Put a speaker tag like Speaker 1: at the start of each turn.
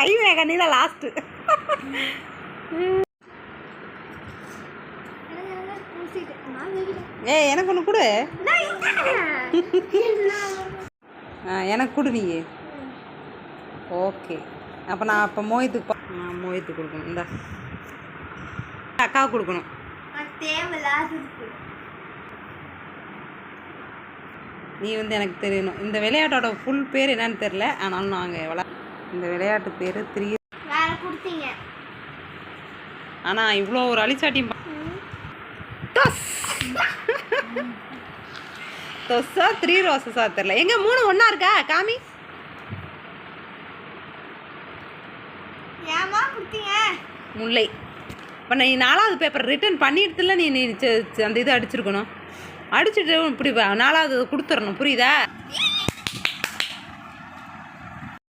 Speaker 1: கை வேகனி தான் லாஸ்ட்டு ஏ எனக்கு ஒன்று கொடு. எனக்கு கொடு நீ ஓகே. அப்போ நான் அப்போ மோயத்துக்கு மோயத்துக்கு கொடுக்கணும். இந்த. அக்கா கொடுக்கணும். நீ வந்து எனக்கு தெரியணும். இந்த விளையாட்டோட ஃபுல் பேர் என்னன்னு தெரில ஆனாலும் நாங்கள் விளா இந்த விளையாட்டு பேர் த்ரீ
Speaker 2: கொடுத்தீங்க.
Speaker 1: ஆனால் இவ்வளோ ஒரு அழிச்சாட்டியும் டொஸ். டொஸ்ஸா த்ரீ ரோசஸா தெரில எங்க மூணு ஒன்றா இருக்கா காமி?
Speaker 2: ஏமா கொடுத்தீங்க?
Speaker 1: முல்லை. இப்போ நீ நாலாவது பேப்பர் ரிட்டர்ன் பண்ணிடுத்துல நீ நீ அந்த இது அடிச்சிருக்கணும். அடிச்சுட்டு இப்படி நாலாவது கொடுத்துடணும். புரியுதா?